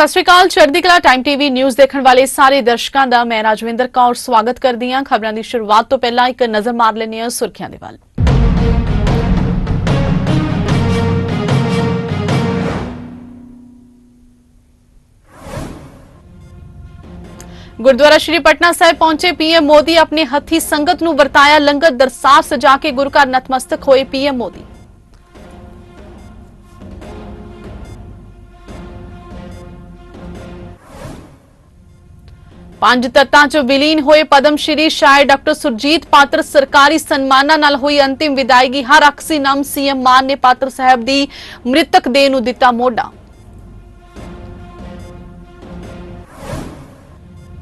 ਸਤਿ ਸ਼੍ਰੀ ਅਕਾਲ, ਚੜ੍ਹਦੀ ਕਲਾ ਟਾਈਮ ਟੀਵੀ ਨਿਊਜ਼ ਦੇਖਣ ਵਾਲੇ ਸਾਰੇ ਦਰਸ਼ਕਾਂ ਦਾ ਮੈਂ ਰਾਜਵਿੰਦਰ ਕੌਰ ਸਵਾਗਤ ਕਰਦੀ ਹਾਂ। ਖਬਰਾਂ ਦੀ ਸ਼ੁਰੂਆਤ ਤੋਂ ਪਹਿਲਾਂ ਇੱਕ ਨਜ਼ਰ ਮਾਰ ਲੈਂਦੇ ਹਾਂ ਸੁਰਖੀਆਂ ਦੇ ਵੱਲ। ਗੁਰਦੁਆਰਾ ਸ਼੍ਰੀ ਪਟਨਾ ਸਾਹਿਬ ਪਹੁੰਚੇ ਪੀਐਮ ਮੋਦੀ, ਆਪਣੇ ਹੱਥੀ ਸੰਗਤ ਨੂੰ ਵਰਤਾਇਆ ਲੰਗਰ ਦਰਸਾਰ ਸਜਾ ਕੇ ਗੁਰੂ ਘਰ ਨਤਮਸਤਕ ਹੋਏ ਪੀਐਮ ਮੋਦੀ। ਪੰਜ ਤੱਤਾਂ 'ਚ ਵਿਲੀਨ ਹੋਏ ਪਦਮ ਸ਼੍ਰੀ ਸ਼ਾਇਰ ਡਾਕਟਰ ਸੁਰਜੀਤ ਪਾਤਰ ਸਰਕਾਰੀ ਸਨਮਾਨਾਂ ਨਾਲ ਹੋਈ ਅੰਤਿਮ ਵਿਦਾਇਗੀ। ਹਰ ਅਕਸੀ ਨਾਮ ਸੀਐਮ ਮਾਨ ਨੇ ਪਾਤਰ ਸਾਹਿਬ ਦੀ ਮ੍ਰਿਤਕ ਦੇਹ ਨੂੰ ਦਿੱਤਾ ਮੋਢਾ।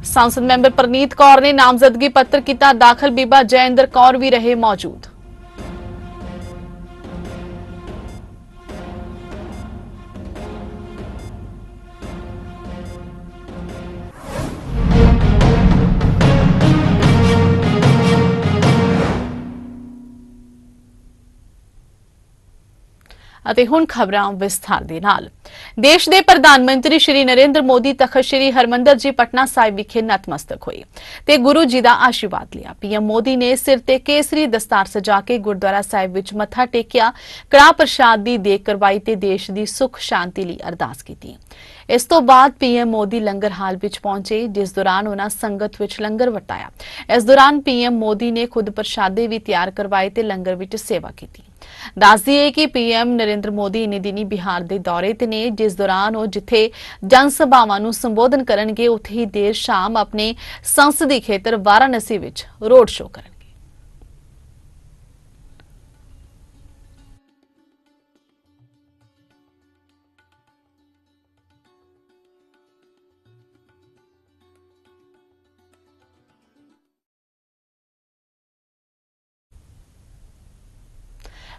ਸੰਸਦ ਮੈਂਬਰ ਪ੍ਰਨੀਤ ਕੌਰ ਨੇ ਨਾਮਜ਼ਦਗੀ ਪੱਤਰ ਕੀਤਾ। ਦਾਖਲ ਬੀਬਾ ਜੈਇੰਦਰ ਕੌਰ ਵੀ ਰਹੇ ਮੌਜੂਦ। ਅਤੇ ਹੁਣ ਖਬਰਾਂ ਵਿਸਥਾਰ ਦੇ ਨਾਲ। ਦੇਸ਼ ਦੇ ਪ੍ਰਧਾਨ ਮੰਤਰੀ ਸ਼੍ਰੀ ਨਰਿੰਦਰ ਮੋਦੀ ਤਖਤ ਸ਼੍ਰੀ ਹਰਮੰਦਰ ਜੀ ਪਟਨਾ ਸਾਹਿਬ ਵਿਖੇ ਨਤਮਸਤਕ ਹੋਏ ਤੇ ਗੁਰੂ ਜੀ ਦਾ ਆਸ਼ੀਰਵਾਦ ਲਿਆ। ਪੀਐਮ ਮੋਦੀ ਨੇ ਸਿਰ ਤੇ ਕੇਸਰੀ ਦਸਤਾਰ ਸਜਾ ਕੇ ਗੁਰਦੁਆਰਾ ਸਾਹਿਬ ਵਿੱਚ ਮੱਥਾ ਟੇਕਿਆ। ਕੜਾ ਪ੍ਰਸ਼ਾਦ ਦੀ ਦੇਖ ਕਰਵਾਈ ਤੇ ਦੇਸ਼ ਦੀ ਸੁਖ ਸ਼ਾਂਤੀ ਲਈ ਅਰਦਾਸ ਕੀਤੀ। ਇਸ ਤੋਂ ਬਾਅਦ ਪੀਐਮ ਮੋਦੀ ਲੰਗਰ ਹਾਲ ਵਿੱਚ ਪਹੁੰਚੇ, ਜਿਸ ਦੌਰਾਨ ਉਹਨਾਂ ਸੰਗਤ ਵਿੱਚ ਲੰਗਰ ਵਰਤਾਇਆ ਇਸ ਦੌਰਾਨ ਪੀਐਮ ਮੋਦੀ ਨੇ ਖੁਦ ਪ੍ਰਸ਼ਾਦੇ ਵੀ ਤਿਆਰ ਕਰਵਾਏ ਤੇ ਲੰਗਰ ਵਿੱਚ ਸੇਵਾ ਕੀਤੀ। ਦੱਸ ਦਈਏ ਕਿ ਪੀਐਮ ਨਰਿੰਦਰ ਮੋਦੀ ਇਨੀ ਦਿਨੀ ਬਿਹਾਰ ਦੇ ਦੌਰੇ ਤੇ ਨੇ, ਜਿਸ ਦੌਰਾਨ ਉਹ ਜਿੱਥੇ ਜਨ ਸਭਾਵਾਂ ਨੂੰ ਸੰਬੋਧਨ ਕਰਨਗੇ, ਉੱਥੇ ਹੀ ਦੇਰ ਸ਼ਾਮ ਆਪਣੇ ਸੰਸਦੀ ਖੇਤਰ ਵਾਰਾਣਸੀ ਵਿੱਚ ਰੋਡ ਸ਼ੋਅ ਕਰਨਗੇ।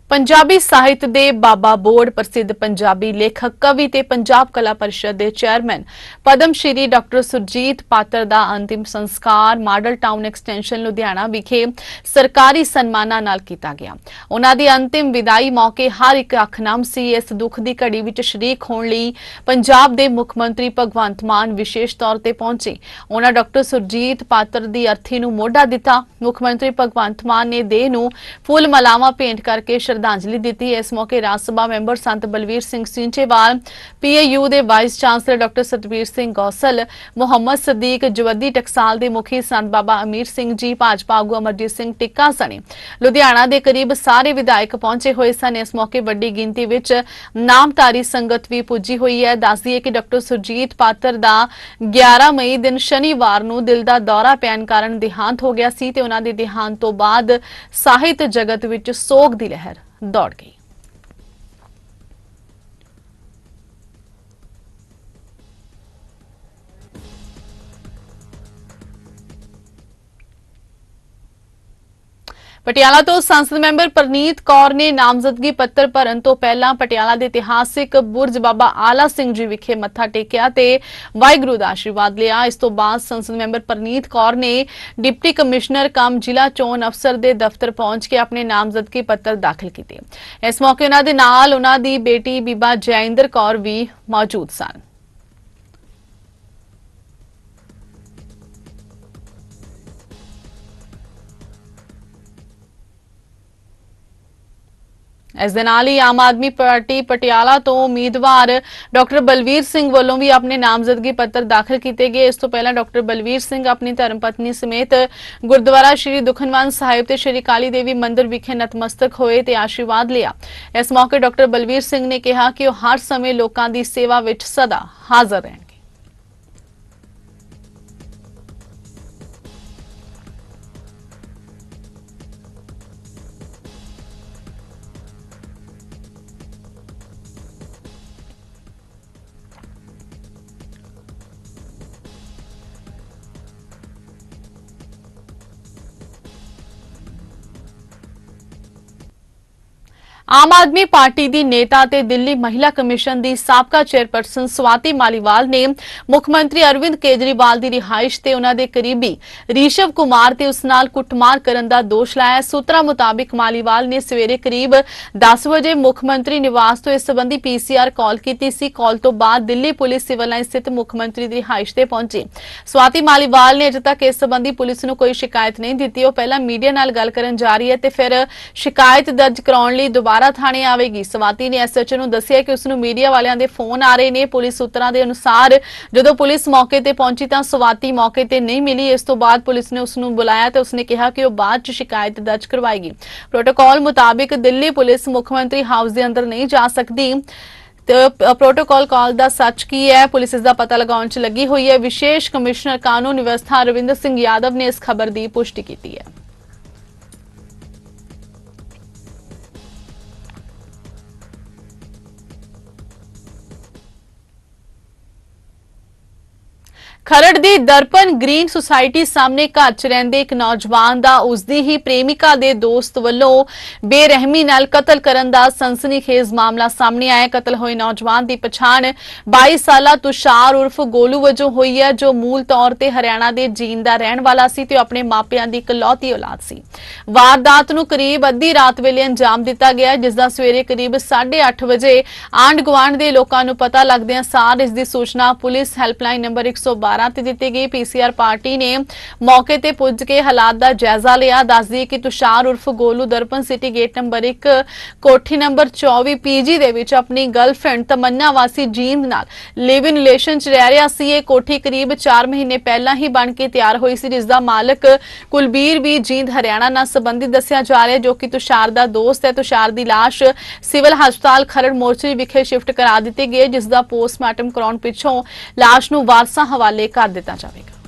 ਪੰਜਾਬੀ ਸਾਹਿਤ ਦੇ ਬਾਬਾ ਬੋਰਡ ਪ੍ਰਸਿੱਧ ਪੰਜਾਬੀ ਲੇਖਕ, ਕਵੀ ਤੇ ਪੰਜਾਬ ਕਲਾ ਪਰਿਸ਼ਦ ਦੇ ਚੇਅਰਮੈਨ ਪਦਮ ਸ਼੍ਰੀ ਡਾਕਟਰ ਸੁਰਜੀਤ ਪਾਤਰ ਦਾ ਅੰਤਿਮ ਸੰਸਕਾਰ ਮਾਡਲ ਟਾਊਨ ਐਕਸਟੈਂਸ਼ਨ ਲੁਧਿਆਣਾ ਵਿਖੇ ਸਰਕਾਰੀ ਸਨਮਾਨਾਂ ਨਾਲ ਕੀਤਾ ਗਿਆ। ਉਹਨਾਂ ਦੀ ਅੰਤਿਮ ਵਿਦਾਈ ਮੌਕੇ ਹਰ ਇੱਕ ਅੱਖ ਨਾਮ ਸੀ। ਇਸ ਦੁੱਖ ਦੀ ਘੜੀ ਵਿੱਚ ਸ਼ਰੀਕ ਹੋਣ ਲਈ ਪੰਜਾਬ ਦੇ ਮੁੱਖ ਮੰਤਰੀ ਭਗਵੰਤ ਮਾਨ ਵਿਸ਼ੇਸ਼ ਤੌਰ ਤੇ ਪਹੁੰਚੇ। ਉਹਨਾਂ ਡਾਕਟਰ ਸੁਰਜੀਤ ਪਾਤਰ ਦੀ ਅਰਥੀ ਨੂੰ ਮੋਢਾ ਦਿੱਤਾ। ਮੁੱਖ ਮੰਤਰੀ ਭਗਵੰਤ ਮਾਨ ਨੇ ਦੇਹ ਨੂੰ ਫੁੱਲ ਮਲਾਵਾ ਭੇਂਟ ਕਰਕੇ ਸ਼ਰਧਾਂਜਲੀ ਦਿੱਤੀ। ਇਸ ਮੌਕੇ ਰਾਜ ਸਭਾ ਮੈਂਬਰ ਸੰਤ ਬਲਵੀਰ ਸਿੰਘ ਸਿੰਚੇਵਾਲ, ਪੀਏਯੂ ਦੇ vice chancellor doctor Satvir Singh Gosal, Mohammad Sadiq Jawaddi Taksal ਦੇ ਮੁਖੀ ਸੰਤ ਬਾਬਾ ਅਮੀਰ ਸਿੰਘ ਜੀ, ਭਾਜਪਾ ਆਗੂ ਅਮਰਜੀਤ ਸਿੰਘ ਟਿੱਕਾ ਸਣੇ ਲੁਧਿਆਣਾ ਦੇ ਕਰੀਬ ਸਾਰੇ ਵਿਧਾਇਕ ਪਹੁੰਚੇ ਹੋਏ ਸਨ। ਇਸ ਮੌਕੇ ਵੱਡੀ ਗਿਣਤੀ ਵਿੱਚ ਨਾਮਧਾਰੀ ਸੰਗਤ ਵੀ ਪੁੱਜੀ ਹੋਈ ਹੈ। ਦੱਸਦੀ ਹੈ ਕਿ ਡਾਕਟਰ ਸੁਰਜੀਤ ਪਾਤਰ ਦਾ 11 ਮਈ ਦਿਨ ਸ਼ਨੀਵਾਰ ਨੂੰ ਦਿਲ ਦਾ ਦੌਰਾ ਪੈਣ ਕਾਰਨ ਦੇਹਾਂਤ ਹੋ ਗਿਆ ਸੀ ਤੇ ਉਹਨਾਂ ਦੇ ਦੇਹਾਂਤ ਤੋਂ ਬਾਅਦ ਸਾਹਿਤ ਜਗਤ ਵਿੱਚ ਸੋਗ ਦੀ ਲਹਿਰ। দরকারি ਪਟਿਆਲਾ ਤੋਂ ਸੰਸਦ ਮੈਂਬਰ ਪ੍ਰਨੀਤ ਕੌਰ ਨੇ ਨਾਮਜ਼ਦਗੀ ਪੱਤਰ ਭਰਨ ਤੋਂ ਪਹਿਲਾਂ ਪਟਿਆਲਾ ਦੇ ਇਤਿਹਾਸਿਕ ਬੁਰਜ ਬਾਬਾ ਆਲਾ ਸਿੰਘ ਜੀ ਵਿਖੇ ਮੱਥਾ ਟੇਕਿਆ ਤੇ ਵਾਹਿਗੁਰੂ ਦਾ ਆਸ਼ੀਰਵਾਦ ਲਿਆ। ਇਸ ਤੋਂ ਬਾਅਦ ਸੰਸਦ ਮੈਂਬਰ ਪ੍ਰਨੀਤ ਕੌਰ ਨੇ ਡਿਪਟੀ ਕਮਿਸ਼ਨਰ ਕਮ ਜ਼ਿਲ੍ਹਾ ਚੋਣ ਅਫਸਰ ਦੇ ਦਫ਼ਤਰ ਪਹੁੰਚ ਕੇ ਆਪਣੇ ਨਾਮਜ਼ਦਗੀ ਪੱਤਰ ਦਾਖਲ ਕੀਤੇ। ਇਸ ਮੌਕੇ ਉਹਨਾਂ ਦੇ ਨਾਲ ਉਹਨਾਂ ਦੀ ਬੇਟੀ ਬੀਬਾ ਜੈਇੰਦਰ ਕੌਰ ਵੀ ਮੌਜੂਦ ਸਨ। ਇਸ ਦੇ ਨਾਲ ਹੀ ਆਮ ਆਦਮੀ ਪਾਰਟੀ ਪਟਿਆਲਾ ਤੋਂ ਉਮੀਦਵਾਰ ਡਾਕਟਰ ਬਲਵੀਰ ਸਿੰਘ ਵੱਲੋਂ ਵੀ ਆਪਣੇ ਨਾਮਜ਼ਦਗੀ ਪੱਤਰ ਦਾਖਲ ਕੀਤੇ ਗਏ। ਇਸ ਤੋਂ ਪਹਿਲਾਂ ਡਾਕਟਰ ਬਲਵੀਰ ਸਿੰਘ ਆਪਣੀ ਧਰਮ ਪਤਨੀ ਸਮੇਤ ਗੁਰਦੁਆਰਾ ਸ਼੍ਰੀ ਦੁਖਨਵਾਨ ਸਾਹਿਬ ਤੇ ਸ਼੍ਰੀ ਕਾਲੀ ਦੇਵੀ ਮੰਦਿਰ ਵਿਖੇ ਨਤਮਸਤਕ ਹੋਏ ਤੇ ਆਸ਼ੀਰਵਾਦ ਲਿਆ। ਇਸ ਮੌਕੇ ਡਾਕਟਰ ਬਲਵੀਰ ਸਿੰਘ ਨੇ ਕਿਹਾ ਕਿ ਉਹ ਹਰ ਸਮੇਂ ਲੋਕਾਂ ਦੀ ਸੇਵਾ ਵਿੱਚ ਸਦਾ ਹਾਜ਼ਰ ਰਹਿਣ। ਆਮ ਆਦਮੀ ਪਾਰਟੀ ਦੀ ਨੇਤਾ ਤੇ ਦਿੱਲੀ ਮਹਿਲਾ ਕਮਿਸ਼ਨ ਦੀ ਸਾਬਕਾ ਚੇਅਰਪਰਸਨ ਸਵਾਤੀ ਮਾਲੀਵਾਲ ਨੇ ਮੁੱਖ ਮੰਤਰੀ ਅਰਵਿੰਦ ਕੇਜਰੀਵਾਲ ਦੀ ਰਿਹਾਇਸ਼ ਤੇ ਉਹਨਾਂ ਦੇ ਕਰੀਬੀ ਰੀਸ਼ਵ ਕੁਮਾਰ ਤੇ ਉਸ ਨਾਲ ਕੁੱਟਮਾਰ ਕਰਨ ਦਾ ਦੋਸ਼ ਲਾਇਆ। ਸੂਤਰਾਂ ਮੁਤਾਬਿਕ ਮਾਲੀਵਾਲ ਨੇ ਸਵੇਰੇ ਕਰੀਬ 10 ਵਜੇ ਮੁੱਖ ਮੰਤਰੀ ਨਿਵਾਸ ਤੋਂ ਇਸ ਸੰਬੰਧੀ ਪੀਸੀਆਰ ਕਾਲ ਕੀਤੀ ਸੀ। ਕਾਲ ਤੋਂ ਬਾਅਦ ਦਿੱਲੀ ਪੁਲਿਸ ਸਿਵਲ ਲਾਈਨ ਸਥਿਤ ਮੁੱਖ ਮੰਤਰੀ ਦੀ ਰਿਹਾਇਸ਼ ਤੇ ਪਹੁੰਚੀ। ਸਵਾਤੀ ਮਾਲੀਵਾਲ ਨੇ ਅਜੇ ਤੱਕ ਇਸ ਸੰਬੰਧੀ ਪੁਲਿਸ ਨੂੰ ਕੋਈ ਸ਼ਿਕਾਇਤ ਨਹੀਂ ਦਿੱਤੀ। ਉਹ ਪਹਿਲਾਂ ਮੀਡੀਆ ਨਾਲ ਗੱਲ ਕਰਨ ਜਾ ਰਹੀ ਹੈ ਤੇ ਫਿਰ ਸ਼ਿਕਾਇਤ ਦਰਜ ਕਰਾਉਣ ਲਈ ਦੁਬਾਰਾ ਥਾਣੇ ਆਵੇਗੀ। ਸਵਾਤੀ ਨੇ ਐਸਐਚਓ ਨੂੰ ਦੱਸਿਆ ਕਿ ਉਸ ਨੂੰ ਮੀਡੀਆ ਵਾਲਿਆਂ ਦੇ ਫੋਨ ਆ ਰਹੇ ਨੇ। ਪੁਲਿਸ ਸੂਤਰਾਂ ਦੇ ਅਨੁਸਾਰ ਜਦੋਂ ਪੁਲਿਸ ਮੌਕੇ ਤੇ ਪਹੁੰਚੀ ਤਾਂ ਸਵਾਤੀ ਮੌਕੇ ਤੇ ਨਹੀਂ ਮਿਲੀ। ਇਸ ਤੋਂ ਬਾਅਦ ਪੁਲਿਸ ਨੇ ਉਸ ਨੂੰ ਬੁਲਾਇਆ ਤੇ ਉਸਨੇ ਕਿਹਾ ਕਿ ਉਹ ਬਾਅਦ ਚ ਸ਼ਿਕਾਇਤ ਦਰਜ ਕਰਵਾਏਗੀ। ਪ੍ਰੋਟੋਕਾਲ ਮੁਤਾਬਿਕ ਦਿੱਲੀ ਪੁਲਿਸ ਮੁੱਖ ਮੰਤਰੀ ਹਾਊਸ ਦੇ ਅੰਦਰ ਨਹੀਂ ਜਾ ਸਕਦੀ। ਤੇ ਪ੍ਰੋਟੋਕਾਲ ਕਾਲ ਦਾ ਸੱਚ ਕੀ ਹੈ? ਪੁਲਿਸ ਇਸ ਦਾ ਪਤਾ ਲਗਾਉਣ 'ਚ ਲੱਗੀ ਹੋਈ ਹੈ। ਵਿਸ਼ੇਸ਼ ਕਮਿਸ਼ਨਰ ਕਾਨੂੰਨ ਵਿਵਸਥਾ ਰਵਿੰਦਰ ਸਿੰਘ ਯਾਦਵ ਨੇ ਇਸ ਖਬਰ ਦੀ ਪੁਸ਼ਟੀ ਕੀਤੀ ਹੈ। ਖਰੜ ਦੀ ਦਰਪਨ ਗ੍ਰੀਨ ਸੁਸਾਇਟੀ ਸਾਹਮਣੇ ਘਰ 'ਚ ਰਹਿੰਦੇ ਇੱਕ ਨੌਜਵਾਨ ਦਾ ਉਸਦੀ ਹੀ ਪ੍ਰੇਮਿਕਾ ਦੇ ਦੋਸਤ ਵੱਲੋਂ ਬੇਰਹਿਮੀ ਨਾਲ ਕਤਲ ਕਰਨ ਦਾ ਸਨਸਨੀਖੇਜ਼ ਮਾਮਲਾ ਸਾਹਮਣੇ ਆਇਆ। ਕਤਲ ਹੋਏ ਨੌਜਵਾਨ ਦੀ ਪਛਾਣ 22 ਸਾਲਾ ਤੁਸ਼ਾਰ ਉਰਫ ਗੋਲੂ ਵਜੋਂ ਹੋਈ ਹੈ, ਜੋ ਮੂਲ ਤੌਰ ਤੇ ਹਰਿਆਣਾ ਦੇ ਜੀਨ ਦਾ ਰਹਿਣ ਵਾਲਾ ਸੀ ਤੇ ਆਪਣੇ ਮਾਪਿਆਂ ਦੀ ਇਕਲੌਤੀ ਔਲਾਦ ਸੀ। ਵਾਰਦਾਤ ਨੂੰ ਕਰੀਬ ਅੱਧੀ ਰਾਤ ਵੇਲੇ ਅੰਜਾਮ ਦਿੱਤਾ ਗਿਆ ਜਿਸ ਦਾ ਸਵੇਰੇ ਕਰੀਬ 8:30 ਵਜੇ ਆਂਢ ਗੁਆਂਢ ਦੇ ਲੋਕਾਂ ਨੂੰ ਪਤਾ ਲੱਗਦਿਆਂ ਸਾਰ ਇਸ ਦੀ ਸੂਚਨਾ ਪੁਲਿਸ ਹੈਲਪਲਾਈਨ ਨੰਬਰ 112 ਤੇ ਦਿੱਤੀ ਗਈ ਪੀਸੀਆਰ ਪਾਰਟੀ ਨੇ ਮੌਕੇ ਤੇ ਪੁੱਜ ਕੇ ਹਾਲਾਤ ਦਾ ਜਾਇਜ਼ਾ ਲਿਆ। ਦੱਸਦੀ ਕਿ ਤੁਸ਼ਾਰ ਉਰਫ Golu Darpan city gate number 1 ਕੋਠੀ ਨੰਬਰ 24 ਪੀਜੀ ਦੇ ਵਿੱਚ ਆਪਣੀ ਗਰਲਫ੍ਰੈਂਡ ਤਮੰਨਾ ਵਾਸੀ ਜੀਂਦ ਨਾਲ ਲਿਵ ਇਨ ਰਿਲੇਸ਼ਨ ਚ ਰਹਿ ਰਿਹਾ ਸੀ। ਇਹ ਕੋਠੀ ਕਰੀਬ 4 ਮਹੀਨੇ ਪਹਿਲਾਂ ਹੀ ਬਣ ਕੇ ਤਿਆਰ ਹੋਈ ਸੀ ਜਿਸ ਦਾ ਮਾਲਕ ਕੁਲਬੀਰ ਵੀ ਜੀਂਦ ਹਰਿਆਣਾ ਨਾਲ ਸੰਬੰਧਿਤ ਦੱਸਿਆ ਜਾ ਰਿਹਾ ਜੋ ਕਿ ਤੁਸ਼ਾਰ ਦਾ ਦੋਸਤ ਹੈ। ਤੁਸ਼ਾਰ ਦੀ ਲਾਸ਼ ਸਿਵਲ ਹਸਪਤਾਲ ਖਰੜ ਮੋਰਚਰੀ ਵਿਖੇ ਸ਼ਿਫਟ ਕਰਾ ਦਿੱਤੀ ਗਈ ਹੈ, ਜਿਸ ਦਾ ਪੋਸਟਮਾਰਟਮ ਕਰਾਉਣ ਪਿੱਛੋਂ ਲਾਸ਼ ਨੂੰ ਵਾਰਸਾਂ ਹਵਾਲੇ ਕਰ ਦਿੱਤਾ ਜਾਵੇਗਾ।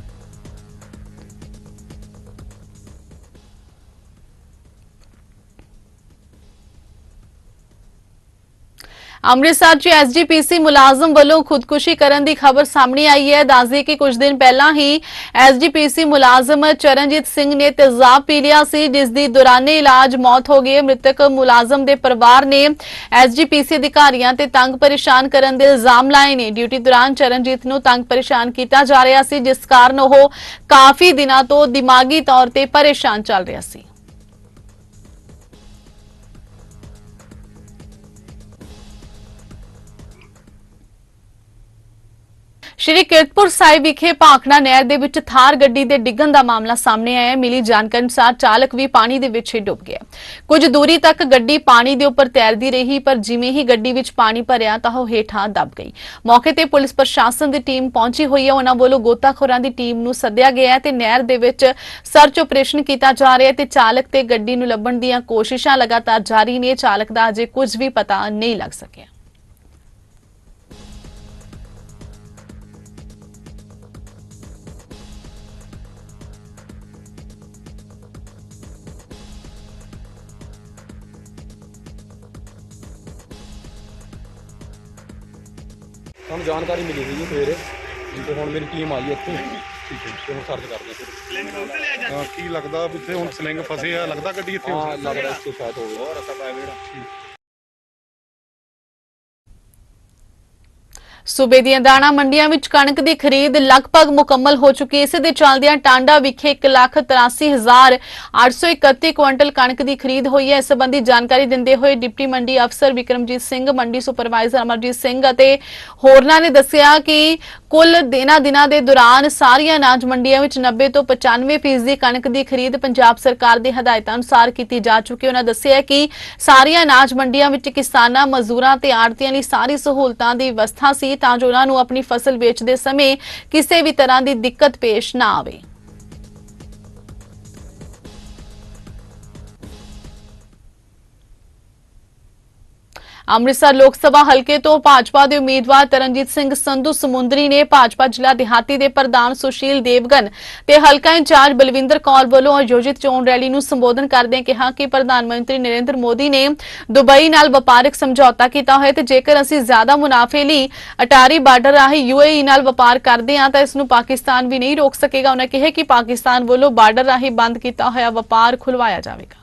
ਅੰਮ੍ਰਿਤਸਰ 'ਚ ਐਸਜੀਪੀਸੀ ਮੁਲਾਜ਼ਮ ਵੱਲੋਂ ਖੁਦਕੁਸ਼ੀ ਕਰਨ ਦੀ ਖਬਰ ਸਾਹਮਣੇ ਆਈ ਹੈ। ਦੱਸਦੇ ਕਿ ਕੁਝ ਦਿਨ ਪਹਿਲਾਂ ਹੀ ਐਸਜੀਪੀਸੀ ਮੁਲਾਜ਼ਮ ਚਰਨਜੀਤ ਸਿੰਘ ਨੇ ਤੇਜ਼ਾਬ ਪੀ ਲਿਆ ਸੀ, ਜਿਸ ਦੀ ਦੌਰਾਨੇ ਇਲਾਜ ਮੌਤ ਹੋ ਗਈ ਮ੍ਰਿਤਕ ਮੁਲਾਜ਼ਮ ਦੇ ਪਰਿਵਾਰ ਨੇ ਐਸਜੀਪੀਸੀ ਅਧਿਕਾਰੀਆਂ ਤੇ ਤੰਗ ਪਰੇਸ਼ਾਨ ਕਰਨ ਦੇ ਇਲਜ਼ਾਮ ਲਾਏ ਨੇ। ਡਿਊਟੀ ਦੌਰਾਨ ਚਰਨਜੀਤ ਨੂੰ ਤੰਗ ਪਰੇਸ਼ਾਨ ਕੀਤਾ ਜਾ ਰਿਹਾ ਸੀ, ਜਿਸ ਕਾਰਨ ਉਹ ਕਾਫੀ ਦਿਨਾਂ ਤੋਂ ਦਿਮਾਗੀ ਤੌਰ ਤੇ ਪਰੇਸ਼ਾਨ ਚੱਲ ਰਿਹਾ ਸੀ। ਸ਼੍ਰੀ ਕੀਰਤਪੁਰ ਸਾਹਿਬ ਵਿਖੇ ਭਾਖੜਾ ਨਹਿਰ ਦੇ ਵਿੱਚ ਥਾਰ ਗੱਡੀ ਦੇ ਡਿੱਗਣ ਦਾ ਮਾਮਲਾ ਸਾਹਮਣੇ ਆਇਆ। ਹੈ ਮਿਲੀ ਜਾਣਕਾਰੀ ਅਨੁਸਾਰ ਚਾਲਕ ਵੀ ਪਾਣੀ ਦੇ ਵਿੱਚ ਹੀ ਡੁੱਬ ਗਿਆ। ਕੁਝ ਦੂਰੀ ਤੱਕ ਗੱਡੀ ਪਾਣੀ ਦੇ ਉੱਪਰ ਤੈਰਦੀ ਰਹੀ, ਪਰ ਜਿਵੇਂ ਹੀ ਗੱਡੀ ਵਿੱਚ ਪਾਣੀ ਭਰਿਆ ਤਾਂ ਉਹ ਹੇਠਾਂ ਦਬ ਗਈ। ਮੌਕੇ ਤੇ ਪੁਲਿਸ ਪ੍ਰਸ਼ਾਸਨ ਦੀ ਟੀਮ ਪਹੁੰਚੀ ਹੋਈ ਹੈ। ਉਹਨਾਂ ਵੱਲੋਂ ਗੋਤਾਖੋਰਾਂ ਦੀ ਟੀਮ ਨੂੰ ਸੱਦਿਆ ਗਿਆ ਹੈ ਤੇ ਨਹਿਰ ਦੇ ਵਿੱਚ ਸਰਚ ਆਪਰੇਸ਼ਨ ਕੀਤਾ ਜਾ ਰਿਹਾ ਹੈ ਤੇ ਚਾਲਕ ਤੇ ਗੱਡੀ ਨੂੰ ਲੱਭਣ ਦੀਆਂ ਕੋਸ਼ਿਸ਼ਾਂ ਲਗਾਤਾਰ ਜਾਰੀ ਨੇ। ਚਾਲਕ ਦਾ ਅਜੇ ਕੁਝ ਵੀ ਪਤਾ ਨਹੀਂ ਲੱਗ ਸਕਿਆ। ਸਾਨੂੰ ਜਾਣਕਾਰੀ ਮਿਲੀ ਸੀ ਜੀ ਸਵੇਰੇ ਤੇ ਹੁਣ ਮੇਰੀ ਟੀਮ ਆਈ ਇੱਥੇ। ਠੀਕ ਹੈ ਤੇ ਹੁਣ ਸਰਚ ਕਰਦੇ ਹਾਂ। ਹਾਂ ਕੀ ਲੱਗਦਾ ਇੱਥੇ ਹੁਣ ਸਲਿੰਗ ਫਸੇ ਆ? ਲੱਗਦਾ ਗੱਡੀ ਇੱਥੇ ਹਾਂ ਲੱਗਦਾ ਇਸ ਸ਼ਾਇਦ ਹੋ ਗਿਆ ਰਸਾ ਪਾਇਆ ਜਿਹੜਾ ਸੂਬੇ ਦੀਆਂ ਦਾਣਾ ਮੰਡੀਆਂ ਵਿੱਚ ਕਣਕ ਦੀ ਖਰੀਦ ਲਗਭਗ ਮੁਕੰਮਲ ਹੋ ਚੁੱਕੀ ਹੈ। ਇਸੇ ਦੇ ਚੱਲਦਿਆਂ ਟਾਂਡਾ ਵਿਖੇ 183831 ਕੁਇੰਟਲ ਕਣਕ ਦੀ ਖਰੀਦ ਹੋਈ ਹੈ। ਇਸ ਸੰਬੰਧੀ ਜਾਣਕਾਰੀ ਦਿੰਦੇ ਹੋਏ ਡਿਪਟੀ ਮੰਡੀ ਅਫਸਰ ਵਿਕਰਮਜੀਤ ਸਿੰਘ, ਮੰਡੀ ਸੁਪਰਵਾਈਜ਼ਰ ਅਮਰਜੀਤ ਸਿੰਘ ਅਤੇ ਹੋਰਨਾਂ ਨੇ ਦੱਸਿਆ ਕਿ ਕੁੱਲ ਦਿਨਾਂ ਦਿਨਾਂ ਦੇ ਦੌਰਾਨ ਸਾਰੀਆਂ ਅਨਾਜ ਮੰਡੀਆਂ ਵਿੱਚ 90 ਤੋਂ 95% ਫੀਸਦੀ ਕਣਕ ਦੀ ਖਰੀਦ ਪੰਜਾਬ ਸਰਕਾਰ ਦੇ ਹਦਾਇਤਾਂ ਅਨੁਸਾਰ ਕੀਤੀ ਜਾ ਚੁੱਕੀ ਹੈ। ਉਹਨਾਂ ਦੱਸਿਆ ਕਿ ਸਾਰੀਆਂ ਅਨਾਜ ਮੰਡੀਆਂ ਵਿੱਚ ਕਿਸਾਨਾਂ, ਮਜ਼ਦੂਰਾਂ ਤੇ ਆੜਤੀਆਂ ਲਈ ਸਾਰੀ ਸਹੂਲਤਾਂ ਦੀ ਵਿਵਸਥਾ ਸੀ। ਤਾਂ ਜੋ ਉਹਨਾਂ ਨੂੰ ਆਪਣੀ ਫਸਲ ਵੇਚਦੇ ਸਮੇਂ ਕਿਸੇ ਵੀ ਤਰ੍ਹਾਂ ਦੀ ਦਿੱਕਤ ਪੇਸ਼ ਨਾ ਆਵੇ। ਅੰਮ੍ਰਿਤਸਰ ਲੋਕ ਸਭਾ ਹਲਕੇ ਤੋਂ ਭਾਜਪਾ ਦੇ ਉਮੀਦਵਾਰ ਤਰਨਜੀਤ ਸਿੰਘ ਸੰਧੂ ਸਮੁੰਦਰੀ ਨੇ ਭਾਜਪਾ ਜ਼ਿਲ੍ਹਾ ਦਿਹਾਤੀ ਦੇ ਪ੍ਰਧਾਨ ਸੁਸ਼ੀਲ ਦੇਵਗਨ ਤੇ ਹਲਕਾ ਇੰਚਾਰਜ ਬਲਵਿੰਦਰ ਕੌਰ ਵੱਲੋਂ ਆਯੋਜਿਤ ਚੋਣ ਰੈਲੀ ਨੂੰ ਸੰਬੋਧਨ ਕਰਦਿਆਂ ਕਿਹਾ ਕਿ ਪ੍ਰਧਾਨ ਮੰਤਰੀ ਨਰਿੰਦਰ ਮੋਦੀ ਨੇ ਦੁਬਈ ਨਾਲ ਵਪਾਰਕ ਸਮਝੌਤਾ ਕੀਤਾ ਹੋਇਆ ਤੇ ਜੇਕਰ ਅਸੀਂ ਜ਼ਿਆਦਾ ਮੁਨਾਫੇ ਲਈ ਅਟਾਰੀ ਬਾਰਡਰ ਰਾਹੀਂ ਯੂਏਈ ਨਾਲ ਵਪਾਰ ਕਰਦੇ ਹਾਂ ਤਾਂ ਇਸ ਨੂੰ ਪਾਕਿਸਤਾਨ ਵੀ ਨਹੀਂ ਰੋਕ ਸਕੇਗਾ। ਉਹਨਾਂ ਕਿਹਾ ਕਿ ਪਾਕਿਸਤਾਨ ਵੱਲੋਂ ਬਾਰਡਰ ਰਾਹੀਂ ਬੰਦ ਕੀਤਾ ਹੋਇਆ ਵਪਾਰ ਖੁਲਵਾਇਆ ਜਾਵੇਗਾ।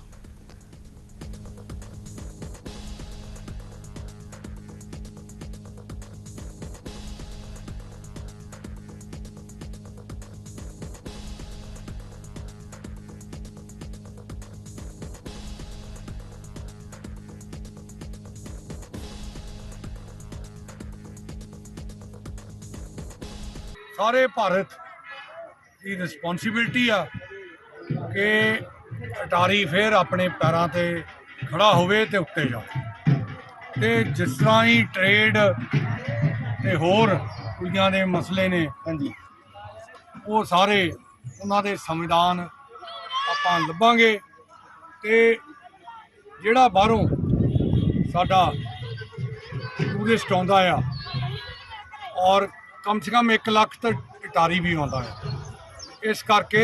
ਸਾਰੇ ਭਾਰਤ ਦੀ ਰਿਸਪੌਂਸਿਬਿਲਟੀ ਆ ਕਿ ਅਟਾਰੀ ਫੇਰ ਆਪਣੇ ਪੈਰਾਂ ਤੇ ਖੜਾ ਹੋਵੇ ਤੇ ਉੱਤੇ ਜਾਵੇ। ਤੇ ਜਿਸ ਤਰ੍ਹਾਂ ਹੀ ਟ੍ਰੇਡ ਤੇ ਹੋਰ ਕੁੜੀਆਂ ਦੇ ਮਸਲੇ ਨੇ ਹਾਂਜੀ। ਉਹ ਸਾਰੇ ਉਹਨਾਂ ਦੇ ਸੰਵਿਧਾਨ ਆਪਾਂ ਲੱਭਾਂਗੇ ਤੇ ਜਿਹੜਾ ਬਾਹਰੋਂ ਸਾਡਾ ਟੂਰਿਸਟ ਆਉਂਦਾ ਆ ਔਰ ਕਮ ਸੇ ਕਮ 1 ਲੱਖ ਤਾਂ ਇਟਾਰੀ ਵੀ ਆਉਂਦਾ ਹੈ। ਇਸ ਕਰਕੇ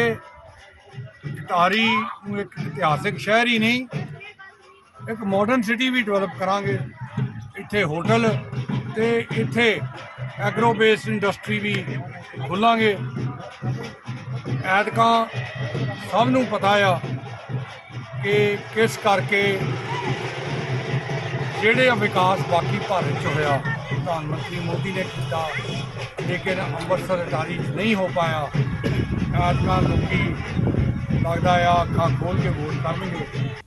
ਇਟਾਰੀ ਨੂੰ ਇੱਕ ਇਤਿਹਾਸਿਕ ਸ਼ਹਿਰ ਹੀ ਨਹੀਂ, ਇੱਕ ਮਾਡਰਨ ਸਿਟੀ ਵੀ ਡਿਵੈਲਪ ਕਰਾਂਗੇ। ਇੱਥੇ ਹੋਟਲ ਤੇ ਇੱਥੇ ਐਗਰੋ ਬੇਸਡ ਇੰਡਸਟਰੀ ਵੀ ਖੋਲਾਂਗੇ। ਐਤਕਾਂ ਸਭ ਨੂੰ ਪਤਾ ਆ ਕਿ ਕਿਸ ਕਰਕੇ ਜਿਹੜੇ ਵਿਕਾਸ ਬਾਕੀ ਭਾਰਤ ਚ ਹੋਇਆ। ਪ੍ਰਧਾਨ ਮੰਤਰੀ ਮੋਦੀ ਨੇ ਕੀਤਾ। ਲੇਕਿਨ ਅੰਮ੍ਰਿਤਸਰ ਅਟਾਰੀ 'ਚ ਨਹੀਂ ਹੋ ਪਾਇਆ। ਐਤਕਾਂ ਲੋਕੀ ਲੱਗਦਾ ਆ ਅੱਖਾਂ ਖੋਲ ਕੇ ਵੋਟ ਕਰਨਗੇ।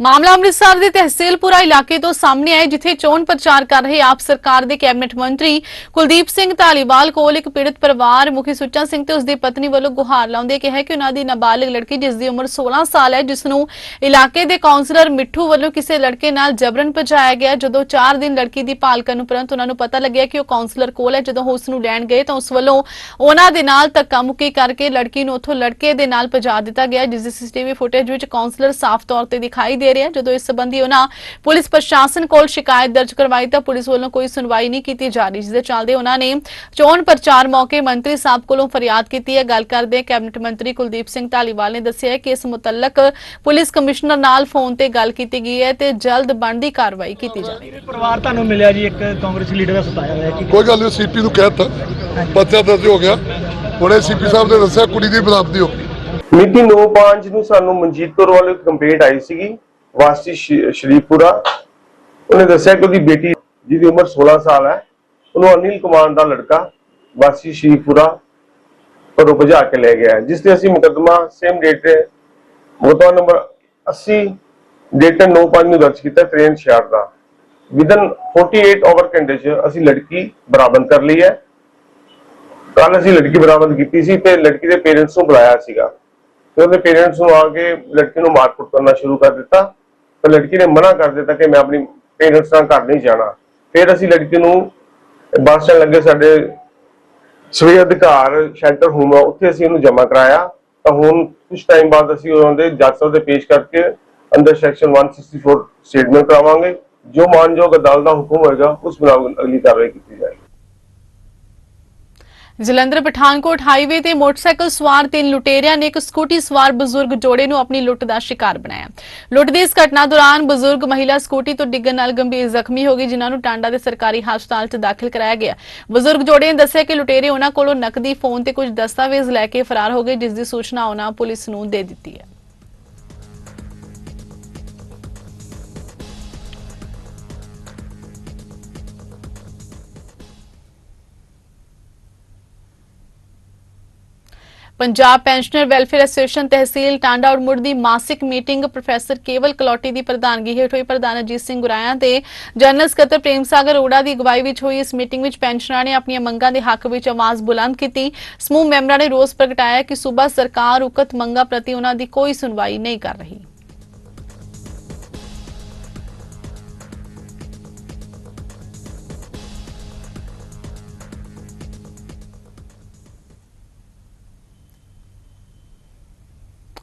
ਮਾਮਲਾ ਅੰਮ੍ਰਿਤਸਰ ਦੇ ਤਹਿਸੀਲਪੁਰਾ ਇਲਾਕੇ ਤੋਂ ਸਾਹਮਣੇ ਆਇਆ ਜਿੱਥੇ ਚੋਣ ਪ੍ਰਚਾਰ ਕਰ ਰਹੇ ਆਪ ਸਰਕਾਰ ਦੇ ਕੈਬਨਿਟ ਮੰਤਰੀ ਕੁਲਦੀਪ ਸਿੰਘ ਧਾਲੀਵਾਲ ਕੋਲ ਇੱਕ ਪੀੜਤ ਪਰਿਵਾਰ ਮੁਖੀ ਸੁੱਚਾ ਸਿੰਘ ਤੇ ਉਸਦੀ ਪਤਨੀ ਵੱਲੋਂ ਗੁਹਾਰ ਲਾਉਂਦੇ ਕਿਹਾ ਕਿ ਉਹਨਾਂ ਦੀ ਨਾਬਾਲਗ ਲੜਕੀ, ਜਿਸ ਦੀ ਉਮਰ 16 ਸਾਲ ਹੈ, ਜਿਸ ਨੂੰ ਇਲਾਕੇ ਦੇ ਕਾਉਂਸਲਰ ਮਿੱਠੂ ਵੱਲੋਂ ਕਿਸੇ ਲੜਕੇ ਨਾਲ ਜਬਰਨ ਪਹੁੰਚਾਇਆ ਗਿਆ। ਜਦੋਂ 4 ਦਿਨ ਲੜਕੀ ਦੀ ਭਾਲ ਕਰਨ ਉਪਰੰਤ ਉਹਨਾਂ ਨੂੰ ਪਤਾ ਲੱਗਿਆ ਕਿ ਉਹ ਕਾਉਂਸਲਰ ਕੋਲ ਹੈ, ਜਦੋਂ ਉਹ ਉਸ ਨੂੰ ਲੈਣ ਗਏ ਤਾਂ ਉਸ ਵੱਲੋਂ ਉਹਨਾਂ ਦੇ ਨਾਲ ਧੱਕਾ ਮੁੱਕੀ ਕਰਕੇ ਲੜਕੀ ਨੂੰ ਉੱਥੋਂ ਲੜਕੇ ਦੇ ਨਾਲ ਭਜਾ ਦਿੱਤਾ ਗਿਆ, ਜਿਸ ਦੀ ਸੀਸੀਟੀਵੀ ਫੁਟੇਜ ਵਿੱਚ ਕਾਉਂਸਲਰ ਸਾਫ਼ ਤੌਰ ਤੇ ਦਿਖਾਈ ਦੇ ਰਿਹਾ ਜਦੋਂ ਇਸ ਸੰਬੰਧੀ ਉਹਨਾਂ ਪੁਲਿਸ ਪ੍ਰਸ਼ਾਸਨ ਕੋਲ ਸ਼ਿਕਾਇਤ ਦਰਜ ਕਰਵਾਈ ਤਾਂ ਪੁਲਿਸ ਵੱਲੋਂ ਕੋਈ ਸੁਣਵਾਈ ਨਹੀਂ ਕੀਤੀ ਜਾ ਰਹੀ ਜਿਸ ਦੇ ਚੱਲਦੇ ਉਹਨਾਂ ਨੇ ਚੋਣ ਪ੍ਰਚਾਰ ਮੌਕੇ ਮੰਤਰੀ ਸਾਹਿਬ ਕੋਲੋਂ ਫਰਿਆਦ ਕੀਤੀ ਹੈ। ਗੱਲ ਕਰਦੇ ਕੈਬਨਿਟ ਮੰਤਰੀ ਕੁਲਦੀਪ ਸਿੰਘ ਢਾਲੀਵਾਲ ਨੇ ਦੱਸਿਆ ਕਿ ਇਸ ਮੁਤਲਕ ਪੁਲਿਸ ਕਮਿਸ਼ਨਰ ਨਾਲ ਫੋਨ ਤੇ ਗੱਲ ਕੀਤੀ ਗਈ ਹੈ ਤੇ ਜਲਦ ਬਣਦੀ ਕਾਰਵਾਈ ਕੀਤੀ ਜਾਵੇਗੀ ਪਰਿਵਾਰ ਤੁਹਾਨੂੰ ਮਿਲਿਆ ਜੀ ਇੱਕ ਕਾਂਗਰਸੀ ਲੀਡਰ ਦਾ ਸਤਾਇਆ ਹੋਇਆ ਕਿ ਕੋਈ ਗੱਲ ਨਹੀਂ ਸੀਪੀ ਨੂੰ ਕਹਿ ਦਿੱਤਾ। ਪਰਚਾ ਦਰਜ ਹੋ ਗਿਆ। ਹੁਣੇ ਸੀਪੀ ਸਾਹਿਬ ਨੇ ਦੱਸਿਆ ਕੁੜੀ ਦੀ ਬਰਾਮਦੀ ਹੋ ਗਈ। ਮਿਤੀ 9/5 ਨੂੰ ਸਾਨੂੰ ਮਨਜੀਤ ਕੌਰ ਵੱਲੋਂ ਕੰਪਲੇਂਟ ਆਈ ਸੀਗੀ। ਵਾਸੀ ਸ਼ਰੀ- ਸ਼ਰੀਫਪੁਰਾ ਉਹਨੇ ਦੱਸਿਆ ਕਿ ਉਹਦੀ ਬੇਟੀ ਜਿਹਦੀ ਉਮਰ 16 ਸਾਲ ਹੈ, ਉਹਨੂੰ ਅਨਿਲ ਕੁਮਾਰ ਦਾ ਲੜਕਾ ਵਾਸੀ ਸ਼ਰੀਫਪੁਰਾ ਘਰੋਂ ਭਜਾ ਕੇ ਲੈ ਗਿਆ ਜਿਸ ਤੇ ਅਸੀਂ ਮੁਕੱਦਮਾ ਸੇਮ ਡੇਟ ਤੇ ਮੁਕੱਦਮਾ ਨੰਬਰ 80 ਡੇਟ 9/5 ਨੂੰ ਦਰਜ ਕੀਤਾ ਟ੍ਰੇਨ ਸ਼ਹਿਰ ਦਾ। ਵਿਦਨ 48 ਓਵਰ ਘੰਟੇ ਚ ਅਸੀਂ ਲੜਕੀ ਬਰਾਮਦ ਕਰ ਲਈ ਹੈ। ਕੱਲ ਅਸੀਂ ਲੜਕੀ ਬਰਾਮਦ ਕੀਤੀ ਸੀ ਤੇ ਲੜਕੀ ਦੇ ਪੇਰੈਂਟਸ ਨੂੰ ਬੁਲਾਇਆ ਸੀਗਾ। ਤੇ ਉਹਦੇ ਪੇਰੈਂਟਸ ਨੂੰ ਆ ਕੇ ਲੜਕੀ ਨੂੰ ਮਾਰਕੁੱਟ ਕਰਨਾ ਸ਼ੁਰੂ ਕਰ ਦਿੱਤਾ। ਪਰ ਲੜਕੀ ਨੇ ਮਨਾ ਕਰ ਦਿੱਤਾ ਕਿ ਮੈਂ ਆਪਣੀ ਪੇਰੈਂਟਸ ਨਾਲ ਘਰ ਨਹੀਂ ਜਾਣਾ। ਫਿਰ ਅਸੀਂ ਲੜਕੀ ਨੂੰ ਬੱਸ ਸਟੈਂਡ ਲੱਗੇ ਸਾਡੇ ਸਵੇ ਅਧਿਕਾਰ ਸ਼ੈਲਟਰ ਹੋਮ ਆ, ਉੱਥੇ ਅਸੀਂ ਉਹਨੂੰ ਜਮ੍ਹਾਂ ਕਰਾਇਆ। ਤਾਂ ਹੁਣ ਕੁਝ ਟਾਈਮ ਬਾਅਦ ਅਸੀਂ ਉਹਨਾਂ ਦੇ ਜੱਜ ਸਾਹਿਬ ਦੇ ਪੇਸ਼ ਕਰਕੇ ਅੰਦਰ ਸੈਕਸ਼ਨ 164 ਸਟੇਟਮੈਂਟ ਕਰਾਵਾਂਗੇ। ਜੋ ਮਾਨਯੋਗ ਅਦਾਲਤ ਦਾ ਹੁਕਮ ਹੋਏਗਾ, ਉਸ ਮੁਤਾਬਕ ਅਗਲੀ ਕਾਰਵਾਈ ਕੀਤੀ ਜਾਏਗੀ। ਜਲੰਧਰ ਪਠਾਨਕੋਟ ਹਾਈਵੇ ਤੇ ਮੋਟਰਸਾਈਕਲ ਸਵਾਰ ਤਿੰਨ ਲੁਟੇਰਿਆਂ ਨੇ ਇੱਕ ਸਕੂਟੀ ਸਵਾਰ ਬਜ਼ੁਰਗ ਜੋੜੇ ਨੂੰ ਆਪਣੀ ਲੁੱਟ ਦਾ ਸ਼ਿਕਾਰ ਬਣਾਇਆ। ਲੁੱਟ ਦੀ ਇਸ ਘਟਨਾ ਦੌਰਾਨ ਬਜ਼ੁਰਗ ਮਹਿਲਾ ਸਕੂਟੀ ਤੋਂ ਡਿੱਗਣ ਨਾਲ ਗੰਭੀਰ ਜ਼ਖਮੀ ਹੋ ਗਈ, ਜਿਨ੍ਹਾਂ ਨੂੰ ਟਾਂਡਾ ਦੇ ਸਰਕਾਰੀ ਹਸਪਤਾਲ 'ਚ ਦਾਖਲ ਕਰਾਇਆ ਗਿਆ। ਬਜ਼ੁਰਗ ਜੋੜੇ ਨੇ ਦੱਸਿਆ ਕਿ ਲੁਟੇਰੇ ਉਹਨਾਂ ਕੋਲੋਂ ਨਕਦੀ ਫੋਨ ਤੇ ਕੁਝ ਦਸਤਾਵੇਜ਼ ਲੈ ਕੇ ਫਰਾਰ ਹੋ ਗਏ, ਜਿਸ ਦੀ ਸੂਚਨਾ ਉਹਨਾਂ ਪੁਲਿਸ ਨੂੰ ਦੇ ਦਿੱਤੀ ਹੈ। ਪੰਜਾਬ ਪੈਨਸ਼ਨਰ ਵੈਲਫੇਅਰ ਐਸੋਸੀਏਸ਼ਨ ਤਹਿਸੀਲ ਟਾਂਡਾ ਔਰ ਮੁੜ ਦੀ ਮਾਸਿਕ ਮੀਟਿੰਗ ਪ੍ਰੋਫੈਸਰ ਕੇਵਲ ਕਲੌਟੀ ਦੀ ਪ੍ਰਧਾਨਗੀ ਹੇਠ ਹੋਈ। ਪ੍ਰਧਾਨ ਅਜੀਤ ਸਿੰਘ ਗੁਰਾਇਆ ਤੇ ਜਨਰਲ ਸਕੱਤਰ ਪ੍ਰੇਮ ਸਾਗਰ ਓੜਾ ਦੀ ਅਗਵਾਈ ਵਿੱਚ ਹੋਈ। ਇਸ ਮੀਟਿੰਗ ਵਿੱਚ ਪੈਨਸ਼ਨਰਾਂ ਨੇ ਆਪਣੀਆਂ ਮੰਗਾਂ ਦੇ ਹੱਕ ਵਿੱਚ ਆਵਾਜ਼ ਬੁਲੰਦ ਕੀਤੀ। ਸਮੂਹ ਮੈਂਬਰਾਂ ਨੇ ਰੋਸ ਪ੍ਰਗਟਾਇਆ ਕਿ ਸੂਬਾ ਸਰਕਾਰ ਉਕਤ ਮੰਗਾਂ ਪ੍ਰਤੀ ਉਹਨਾਂ ਦੀ ਕੋਈ ਸੁਣਵਾਈ ਨਹੀਂ ਕਰ ਰਹੀ।